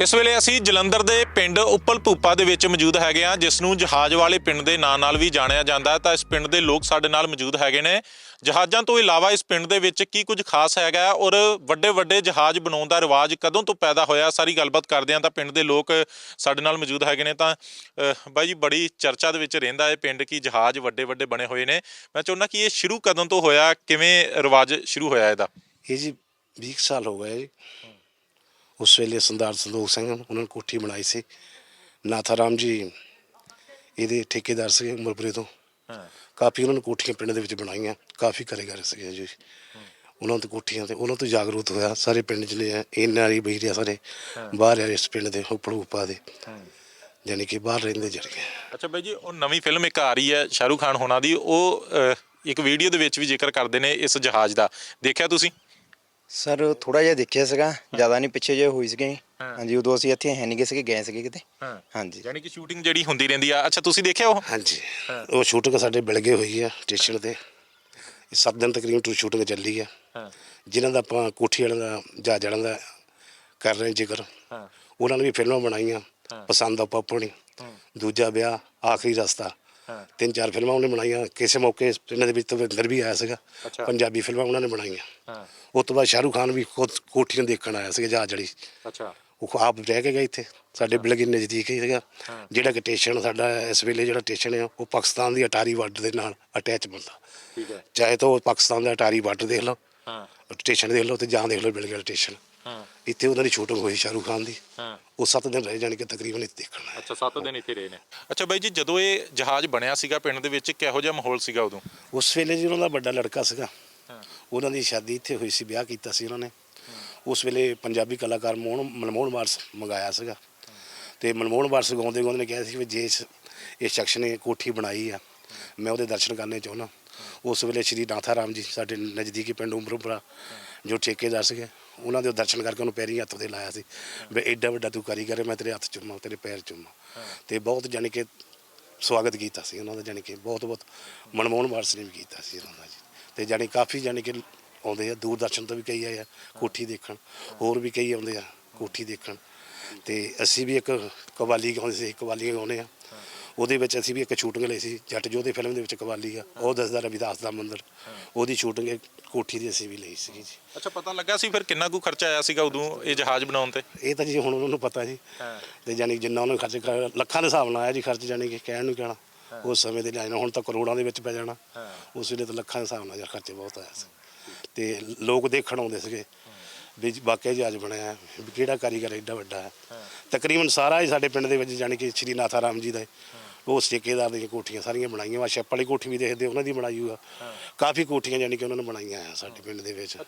ਇਸ ਵੇਲੇ ਅਸੀਂ ਜਲੰਧਰ ਦੇ ਪਿੰਡ ਉੱਪਲ ਭੂਪਾ ਦੇ ਵਿੱਚ ਮੌਜੂਦ ਹੈਗੇ ਆ ਜਿਸ ਨੂੰ ਜਹਾਜ਼ ਵਾਲੇ ਪਿੰਡ ਦੇ ਨਾਂ ਨਾਲ ਵੀ ਜਾਣਿਆ ਜਾਂਦਾ ਹੈ। ਤਾਂ ਇਸ ਪਿੰਡ ਦੇ ਲੋਕ ਸਾਡੇ ਨਾਲ ਮੌਜੂਦ ਹੈਗੇ ਨੇ। ਜਹਾਜ਼ਾਂ ਤੋਂ ਇਲਾਵਾ ਇਸ ਪਿੰਡ ਦੇ ਵਿੱਚ ਕੀ ਕੁਝ ਖਾਸ ਹੈਗਾ ਔਰ ਵੱਡੇ ਵੱਡੇ ਜਹਾਜ਼ ਬਣਾਉਣ ਦਾ ਰਿਵਾਜ ਕਦੋਂ ਤੋਂ ਪੈਦਾ ਹੋਇਆ ਸਾਰੀ ਗੱਲਬਾਤ ਕਰਦੇ ਆ ਤਾਂ ਪਿੰਡ ਦੇ ਲੋਕ ਸਾਡੇ ਨਾਲ ਮੌਜੂਦ ਹੈਗੇ ਨੇ। ਤਾਂ ਬਾਈ ਜੀ, ਬੜੀ ਚਰਚਾ ਦੇ ਵਿੱਚ ਰਹਿੰਦਾ ਹੈ ਪਿੰਡ ਕੀ ਜਹਾਜ਼ ਵੱਡੇ ਵੱਡੇ ਬਣੇ ਹੋਏ ਨੇ। ਮੈਂ ਚਾਹੁੰਦਾ ਕਿ ਇਹ ਸ਼ੁਰੂ ਕਦੋਂ ਤੋਂ ਹੋਇਆ, ਕਿਵੇਂ ਰਿਵਾਜ ਸ਼ੁਰੂ ਹੋਇਆ ਇਹਦਾ? ਇਹ ਜੀ 20 ਕੁ ਸਾਲ ਹੋ ਗਏ। ਜੀ ਉਸ ਵੇਲੇ ਸਰਦਾਰ ਸੰਦੋਖ ਸਿੰਘ ਉਹਨਾਂ ਨੇ ਕੋਠੀ ਬਣਾਈ ਸੀ। ਨਾਥਾ ਰਾਮ ਜੀ ਇਹਦੇ ਠੇਕੇਦਾਰ ਸੀਗੇ ਉਮਰਪੁਰੇ ਤੋਂ। ਹਾਂ। ਕਾਫੀ ਉਹਨਾਂ ਨੇ ਕੋਠੀਆਂ ਪਿੰਡ ਦੇ ਵਿੱਚ ਬਣਾਈਆਂ ਕਾਫੀ ਕਾਰੀਗਰ ਸੀਗੇ ਜੀ। ਉਹਨਾਂ ਤੋਂ ਕੋਠੀਆਂ ਤੇ ਉਹਨਾਂ ਤੋਂ ਜਾਗਰੂਕ ਹੋਇਆ ਸਾਰੇ ਪਿੰਡ ਜਿਹੜੇ ਆ ਇਹਨਾਂ ਹੀ ਬਈ ਰਿਆ ਸਾਰੇ। ਬਾਹਰ ਆ ਇਸ ਪਿੰਡ ਦੇ ਉੱਪਰ ਉਪਾ ਦੇ। ਯਾਨੀ ਕਿ ਬਾਹਰ ਰਹਿੰਦੇ ਆ। ਅੱਛਾ ਬਾਈ ਜੀ ਉਹ ਨਵੀਂ ਫਿਲਮ ਇੱਕ ਆ ਰਹੀ ਹੈ ਸ਼ਾਹਰੂਖ ਖਾਨ ਹੋਣਾ ਦੀ। ਉਹ ਇੱਕ ਵੀਡੀਓ ਦੇ ਵਿੱਚ ਵੀ ਜ਼ਿਕਰ ਕਰਦੇ ਨੇ ਇਸ ਜਹਾਜ਼ ਦਾ। ਦੇਖਿਆ ਤੁਸੀਂ? ਸਰ ਥੋੜਾ ਜਿਹਾ ਦੇਖਿਆ ਸੀਗਾ ਜ਼ਿਆਦਾ ਨਹੀਂ ਪਿੱਛੇ ਜੇ ਹੋਈ ਸੀਗੇ। ਹਾਂ। ਹਾਂਜੀ ਉਦੋਂ ਅਸੀਂ ਇੱਥੇ ਹੈ ਨਹੀਂ ਗਏ ਸੀਗੇ ਗਏ ਸੀਗੇ ਕਿਤੇ। ਹਾਂ। ਹਾਂਜੀ। ਯਾਨੀ ਕਿ ਸ਼ੂਟਿੰਗ ਜਿਹੜੀ ਹੁੰਦੀ ਰਹਿੰਦੀ ਆ। ਅੱਛਾ ਤੁਸੀਂ ਦੇਖਿਆ ਉਹ? ਹਾਂਜੀ। ਉਹ ਸ਼ੂਟਿੰਗ ਸਾਡੇ ਬਿਲਗੇ ਹੋਈ ਆ ਸਟੇਸ਼ਨ ਤੇ। ਇਹ ਸੱਤ ਦਿਨ ਤਕਰੀਬਨ ਟੂ ਸ਼ੂਟਿੰਗ ਚੱਲੀ ਆ। ਹਾਂ। ਜਿਨ੍ਹਾਂ ਦਾ ਆਪਾਂ ਕੋਠੀ ਵਾਲਿਆਂ ਦਾ ਜਹਾਜ਼ ਵਾਲਿਆਂ ਦਾ ਕਰ ਰਹੇ ਜ਼ਿਕਰ। ਹਾਂ। ਉਹਨਾਂ ਨੇ ਵੀ ਫਿਲਮਾਂ ਬਣਾਈਆਂ। ਪਸੰਦ ਆ ਪਾਪਣੀ ਹਾਂ। ਦੂਜਾ ਵਿਆਹ ਆਖਰੀ ਰਸਤਾ। ਤਿੰਨ ਚਾਰ ਫਿਲਮਾਂ ਉਹਨੇ ਬਣਾਈਆਂ। ਕਿਸੇ ਮੌਕੇ ਇਹਨਾਂ ਦੇ ਵਿੱਚ ਤਵਿੰਦਰ ਵੀ ਆਇਆ ਸੀਗਾ। ਪੰਜਾਬੀ ਫਿਲਮਾਂ ਉਹਨਾਂ ਨੇ ਬਣਾਈਆਂ। ਉਸ ਤੋਂ ਬਾਅਦ ਸ਼ਾਹਰੂਖ ਖਾਨ ਵੀ ਖੁਦ ਕੋਠੀ ਨੂੰ ਦੇਖਣ ਆਇਆ ਸੀਗਾ ਜਹਾਜ਼ ਵਾਲੀ। ਅੱਛਾ। ਉਹ ਆਪ ਰਹਿ ਕੇ ਗਏ ਇੱਥੇ। ਸਾਡੇ ਬਿਲਗੇ ਨਜ਼ਦੀਕ ਹੀ ਸੀਗਾ। ਹਾਂ। ਜਿਹੜਾ ਕਿ ਸਟੇਸ਼ਨ ਸਾਡਾ ਇਸ ਵੇਲੇ ਜਿਹੜਾ ਸਟੇਸ਼ਨ ਹੈ ਉਹ ਪਾਕਿਸਤਾਨ ਦੀ ਅਟਾਰੀ ਬਾਰਡਰ ਦੇ ਨਾਲ ਅਟੈਚ ਬੰਦਾ। ਠੀਕ ਹੈ। ਚਾਹੇ ਤਾਂ ਉਹ ਪਾਕਿਸਤਾਨ ਦਾ ਅਟਾਰੀ ਬਾਰਡਰ ਦੇਖ ਲਓ। ਹਾਂ। ਸਟੇਸ਼ਨ ਦੇਖ ਲਓ ਤੇ ਜਾਂ ਦੇਖ ਲਓ ਬਿਲਗੇ ਸਟੇਸ਼ਨ ਹਾਂ। ਇੱਥੇ ਉਹਨਾਂ ਦੀ ਸ਼ੂਟਿੰਗ ਹੋਈ ਸ਼ਾਹਰੂਖ ਖਾਨ ਦੀ। ਹਾਂ। ਉਹ 7 ਦਿਨ ਰਹੇ ਜਾਣੀ ਕਿ ਤਕਰੀਬਨ ਇੱਥੇ ਦੇਖਣਾ ਹੈ ਅੱਛਾ 7 ਦਿਨ ਇੱਥੇ ਰਹੇ ਨੇ। ਅੱਛਾ ਬਾਈ ਜੀ ਜਦੋਂ ਇਹ ਜਹਾਜ਼ ਬਣਿਆ ਸੀਗਾ ਪਿੰਡ ਦੇ ਵਿੱਚ ਕਿਹੋ ਜਿਹਾ ਮਾਹੌਲ ਸੀਗਾ ਉਦੋਂ? ਉਸ ਵੇਲੇ ਜੀ ਉਹਨਾਂ ਦਾ ਵੱਡਾ ਲੜਕਾ ਸੀਗਾ। ਹਾਂ। ਉਹਨਾਂ ਦੀ ਸ਼ਾਦੀ ਇੱਥੇ ਹੋਈ ਸੀ ਵਿਆਹ ਕੀਤਾ ਸੀ ਉਹਨਾਂ ਨੇ। ਉਸ ਵੇਲੇ ਪੰਜਾਬੀ ਕਲਾਕਾਰ ਮੋਹਨ ਮਨਮੋਹਨ ਵਾਰਸ ਮੰਗਾਇਆ ਸੀਗਾ। ਤੇ ਮਨਮੋਹਨ ਵਾਰਸ ਗਾਉਂਦੇ ਗਾਉਂਦੇ ਨੇ ਕਿਹਾ ਸੀ ਵੀ ਜੇ ਇਸ ਇਸ ਸ਼ਖਸ ਨੇ ਕੋਠੀ ਬਣਾਈ ਆ ਮੈਂ ਉਹਦੇ ਦਰਸ਼ਨ ਕਰਨੇ ਚਾਹੁੰਦਾ। ਉਸ ਵੇਲੇ ਸ਼੍ਰੀ ਨਾਥਾ ਰਾਮ ਜੀ ਸਾਡੇ ਨਜ਼ਦੀਕੀ ਪਿੰਡ ਉਮਰਪੁਰਾ। ਜੋ ਠੇਕੇਦਾਰ ਸੀਗੇ, ਉਹਨਾਂ ਦੇ ਦਰਸ਼ਨ ਕਰਕੇ ਉਹਨੂੰ ਪੈਰੀ ਹੱਥ ਤੇ ਲਾਇਆ ਸੀ। ਵੀ ਐਡਾ ਵੱਡਾ ਤੂੰ ਕਾਰੀਗਰ ਹੈ, ਮੈਂ ਤੇਰੇ ਹੱਥ ਚੁੰਮਾਂ, ਤੇਰੇ ਪੈਰ ਚੁੰਮਾਂ। ਤੇ ਬਹੁਤ ਜਾਣੀ ਕਿ ਸਵਾਗਤ ਕੀਤਾ ਸੀ ਉਹਨਾਂ ਦਾ, ਜਾਣੀ ਕਿ ਬਹੁਤ ਬਹੁਤ ਮਨਮੋਹਨ ਵਾਰਸ ਨੇ ਵੀ ਕੀਤਾ ਸੀ ਉਹਨਾਂ ਦਾ ਜੀ। ਤੇ ਜਾਣੀ ਕਾਫੀ ਜਾਣੀ ਕਿ ਆਉਂਦੇ ਆ, ਦੂਰਦਰਸ਼ਨ ਤੋਂ ਵੀ ਕਈ ਆਏ ਆ, ਕੋਠੀ ਦੇਖਣ, ਹੋਰ ਵੀ ਕਈ ਆਉਂਦੇ ਆ, ਕੋਠੀ ਦੇਖਣ। ਤੇ ਅਸੀਂ ਵੀ ਇੱਕ ਕਵਾਲੀ ਗਾਉਂਦੇ ਸੀ ਕਵਾਲੀਆਂ ਗਾਉਂਦੇ ਆ। ਉਹਦੇ ਵਿੱਚ ਅਸੀਂ ਵੀ ਇੱਕ ਸ਼ੂਟਿੰਗ ਲਈ ਸੀ ਜੱਟ ਜੋਧੇ ਫਿਲਮ ਦੇ ਵਿੱਚ ਕਵਾਲੀ ਆ ਉਹ ਦੱਸਦਾ ਰਵਿਦਾਸ ਦਾ ਮੰਦਿਰ। ਉਹਦੀ ਸ਼ੂਟਿੰਗ ਕੋਠੀ ਦੀ ਅਸੀਂ ਵੀ ਲਈ ਸੀ ਜੀ। ਅੱਛਾ ਪਤਾ ਲੱਗਾ ਸੀ ਫਿਰ ਕਿੰਨਾ ਕੁ ਖਰਚਾ ਆਇਆ ਸੀਗਾ ਉਦੋਂ ਇਹ ਜਹਾਜ਼ ਬਣਾਉਣ ਤੇ? ਇਹ ਤਾਂ ਜੀ ਹੁਣ ਉਹਨਾਂ ਨੂੰ ਪਤਾ ਜੀ। ਤੇ ਜਾਨੀ ਜਿੰਨਾ ਉਹਨੇ ਖਰਚ ਕਰ ਲੱਖਾਂ ਦੇ ਹਿਸਾਬ ਨਾਲ ਆਇਆ ਜੀ ਖਰਚ ਜਾਨੀ ਕਿ ਕਹਿਣ ਨੂੰ ਕਹਿਣਾ। ਉਸ ਸਮੇਂ ਦੇ ਲਿਹਾਜ਼ ਨਾਲ ਹੁਣ ਤਾਂ ਕਰੋੜਾਂ ਦੇ ਵਿੱਚ ਪੈ ਜਾਣਾ। ਉਸ ਵੇਲੇ ਤਾਂ ਲੱਖਾਂ ਦੇ ਹਿਸਾਬ ਨਾਲ ਯਾਰ ਖਰਚੇ ਬਹੁਤ ਆਇਆ ਸੀ। ਤੇ ਲੋਕ ਦੇਖਣ ਆਉਂਦੇ ਸੀਗੇ ਵੀ ਵਾਕਿਆ ਜੀ ਅੱਜ ਬਣਿਆ ਹੈ, ਵੀ ਕਿਹੜਾ ਕਾਰੀਗਰ ਐਡਾ ਵੱਡਾ ਹੈ। ਤਕਰੀਬਨ ਸਾਰਾ ਹੀ ਸਾਡੇ ਪਿੰਡ ਦੇ ਵਿੱਚ ਜਾਣੀ ਕਿ ਸ਼੍ਰੀ ਨਾਥਾ ਰਾਮ ਜੀ ਦਾ ਹੈ। ਉਹ ਠੇਕੇਦਾਰ ਦੀਆਂ ਕੋਠੀਆਂ ਸਾਰੀਆਂ ਬਣਾਈਆਂ ਵਾ ਛੱਪ ਵਾਲੀ ਕੋਠੀ ਵੀ ਦੇਖਦੇ ਉਹਨਾਂ ਦੀ ਬਣਾਈ ਹੋਈ ਆ। ਕਾਫੀ ਕੋਠੀਆਂ ਜਾਣੀ ਕਿ ਉਹਨਾਂ ਨੇ ਬਣਾਈਆਂ ਆ ਸਾਡੇ ਪਿੰਡ ਦੇ ਵਿੱਚ।